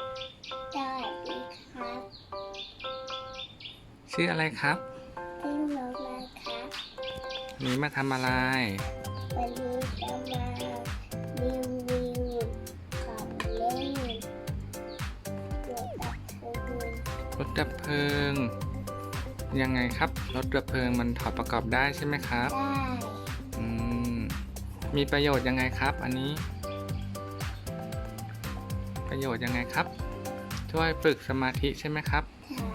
สวัสดีครับชื่ออะไรครับชื่อนกนะครับวันนี้มาทำอะไร วันนี้จะมารีวิวของเล่นรถดับเพลิงรถดับเพลิง ยังไงครับ รถดับเพลิงมันถอดประกอบได้ใช่ไหมครับ ได้อืม มีประโยชน์ยังไงครับ อันนี้ ประโยชน์ยังไงครับ ช่วยฝึกสมาธิใช่ไหมครับค่ะ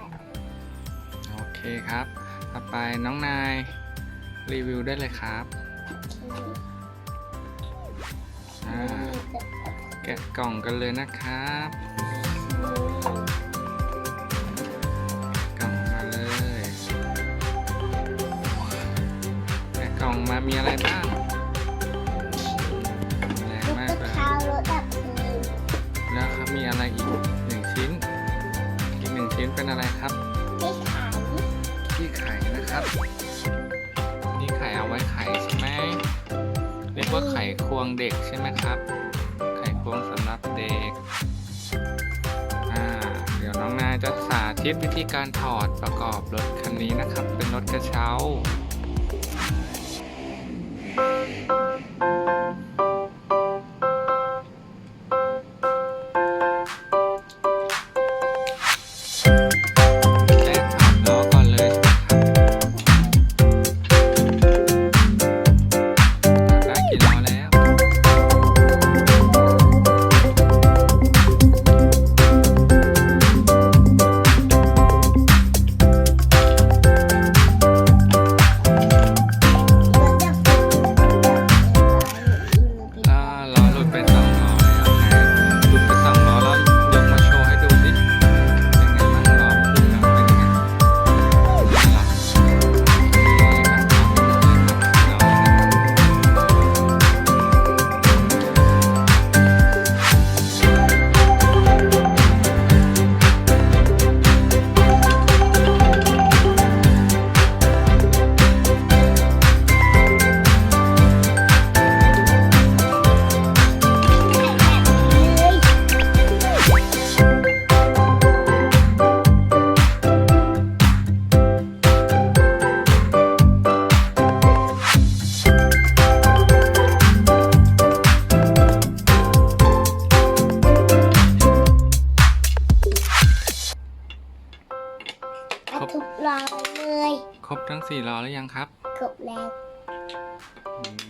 โอเคครับ ต่อไปน้องนายรีวิวได้เลยครับอ่าแกะกล่องกันเลยนะครับ กล่องมาเลย แกะกล่องมามีอะไรบ้างแรง มีอะไรอีกหนึ่งชิ้น อีกหนึ่งชิ้นเป็นอะไรครับที่ขันที่ไข่นะครับนี่ไข่เอาไว้ไข่ใช่ไหมเรียกว่าไข่ควงเด็กใช่ไหมครับ ไข่ควงสำหรับเด็กอ่าเดี๋ยวน้องนายจะสาธิตวิธีการถอดประกอบรถคันนี้นะครับ เป็นรถกระเช้าแร สี่ล้อแล้วยังครับกบแล้ว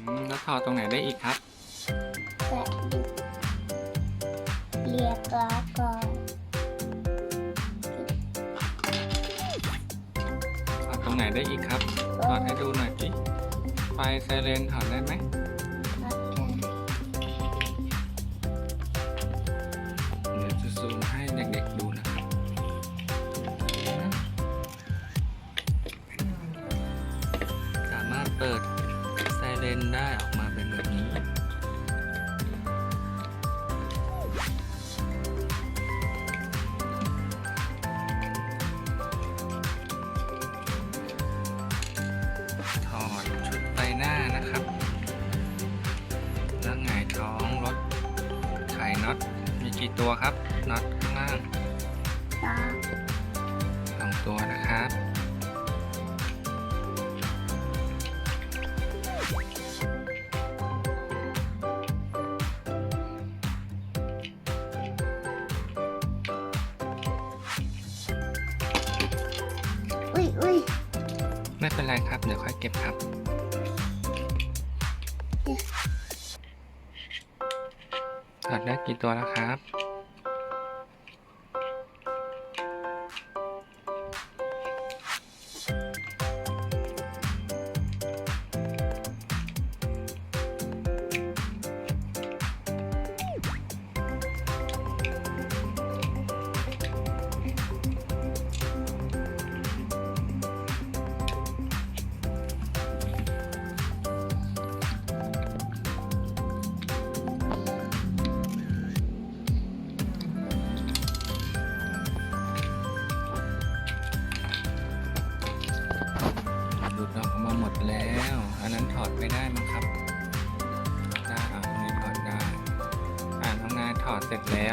อืมแล้วถอดตรงไหนได้อีกครับ ก็เรียกล้อก่อนถอดตรงไหนได้อีกครับถอดให้ดูหน่อยสิไฟไซเรนถอดได้ไหม ไม่เป็นไรครับ เดี๋ยวค่อยเก็บครับถอดได้กี่ตัวแล้วครับ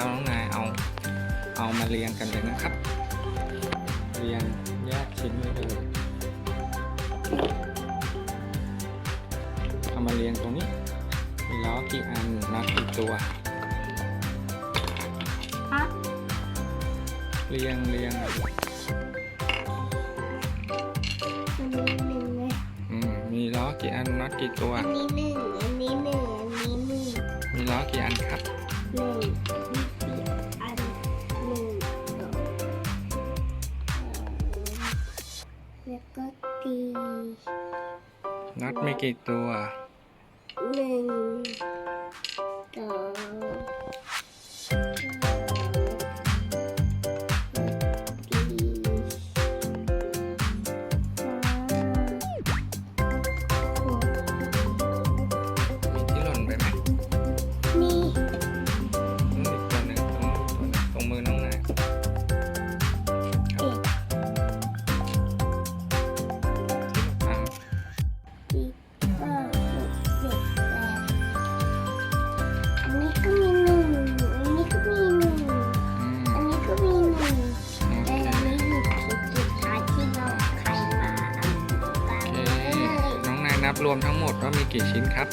แล้วน้องนายเอาเอามาเรียงกันเลยนะครับ เรียงแยกชิ้นไว้เลยเอามาเรียงตรงนี้มีล้อกี่อันนับกี่ตัวครับเรียงเรียงอะอันนี้หนึ่งเลยอืมมีล้อกี่อันน็อตกี่ตัวอันนี้หนึ่งอันนี้หนึ่งอันนี้หนึ่งมีล้อกี่อันครับหนึ่ง แล้วก็ตีน็อตมีกี่ตัวหนึ่งสอง กี่ชิ้นครับ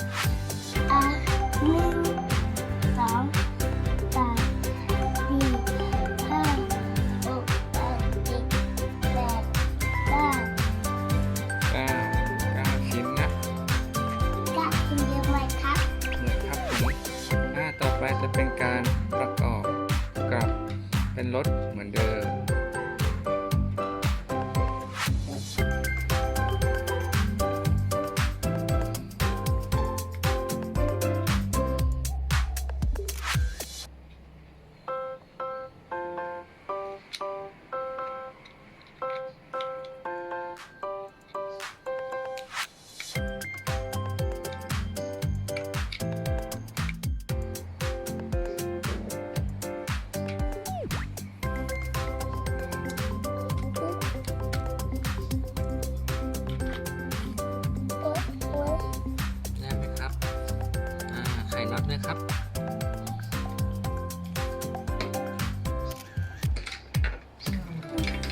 นะครับ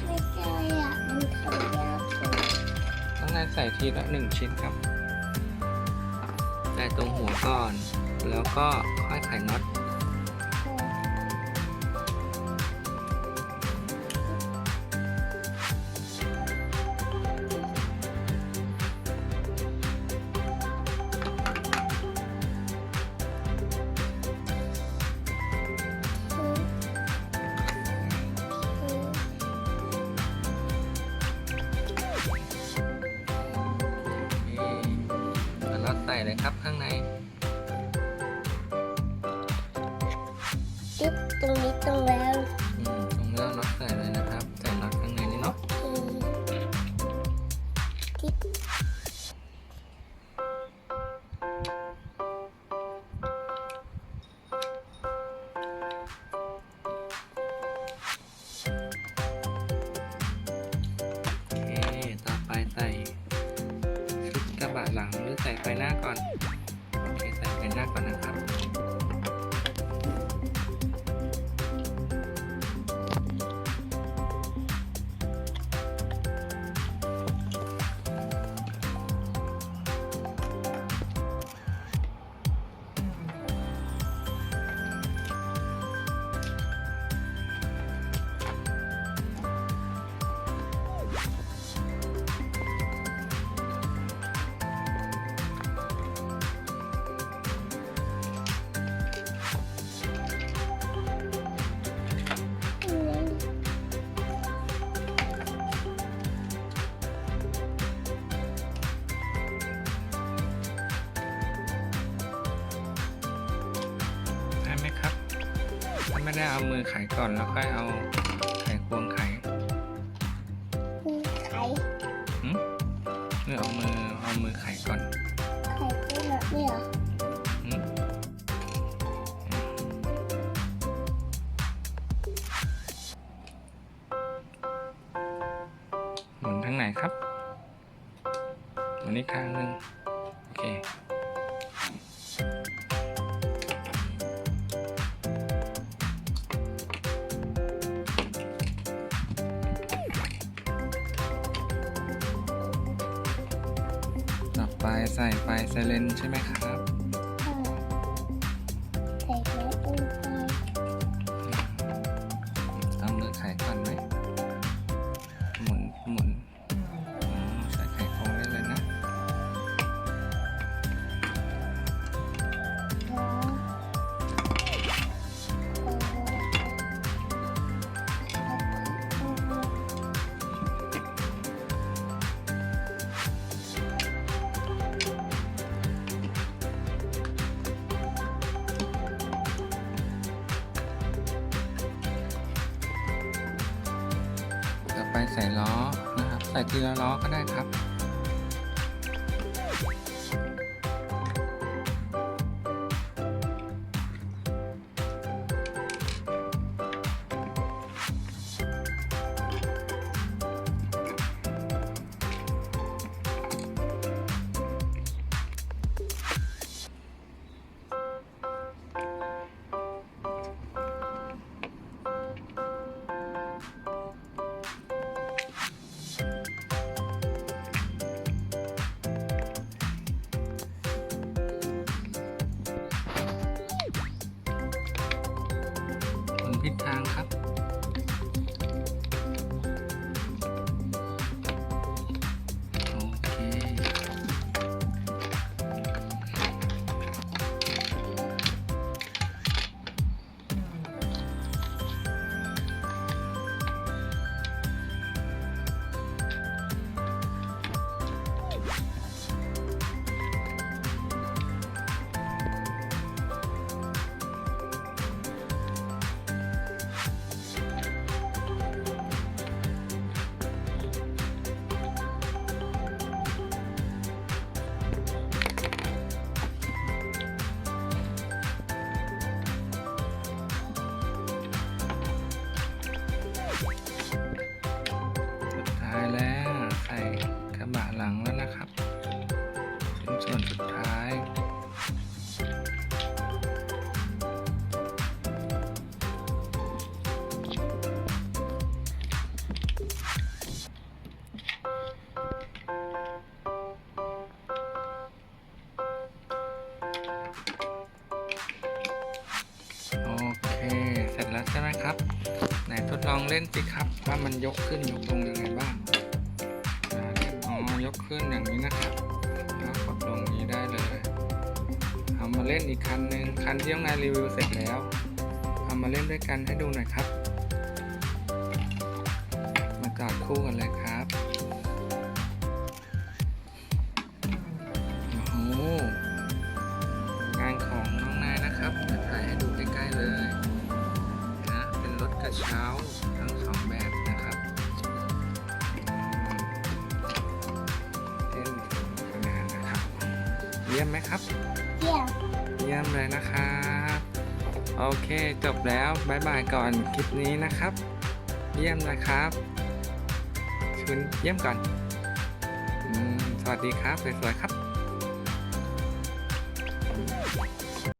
ไม่ใช่อะมันทำยากเกินน้องการใส่ทีละหนึ่งชิ้นครับ ใส่ตรงหัวก่อน แล้วก็ค่อยไขน็อต แตใส่เลยครับข้างใน ใส่ไฟหน้าก่อน โอเค ใส่ไฟหน้าก่อนนะครับ ไม่ได้เอามือไขก่อนแล้วค่อยเอาไขควงไขมีไข่หืมหรือเอามือเอามือไขก่อนไข่ด้วยเหรอเนี่ยเหรอหืมหมุนทางไหนครับหมุนอีกข้างหนึ่งโอเค ใส่ไฟไซเรนใช่ไหมครับ ใส่แม่ตู้ไปเอามือไขก่อนไหม ใส่ล้อนะครับ ใส่ทีละล้อก็ได้ครับ ทิศทางครับ ช่ไหมครับ ไหนทดลองเล่นสิครับ ว่ามันยกขึ้นยกลงยังไงบ้างอ่าอ๋อยกขึ้นอย่างนี้นะครับแล้วกดลงนี้ได้เลยเอามาเล่นอีกคันหนึ่งคันที่น้องนายรีวิวเสร็จแล้วเอามาเล่นด้วยกันให้ดูหน่อยครับ มาจอดคู่กันเลยครับ ยี่ยมไหมครับ เยี่ยม เยี่ยมเลยนะครับ โอเคจบแล้วบายบายก่อนคลิปนี้นะครับ เยี่ยมนะครับคุณเยี่ยมก่อนอืมสวัสดีครับสวยๆครับ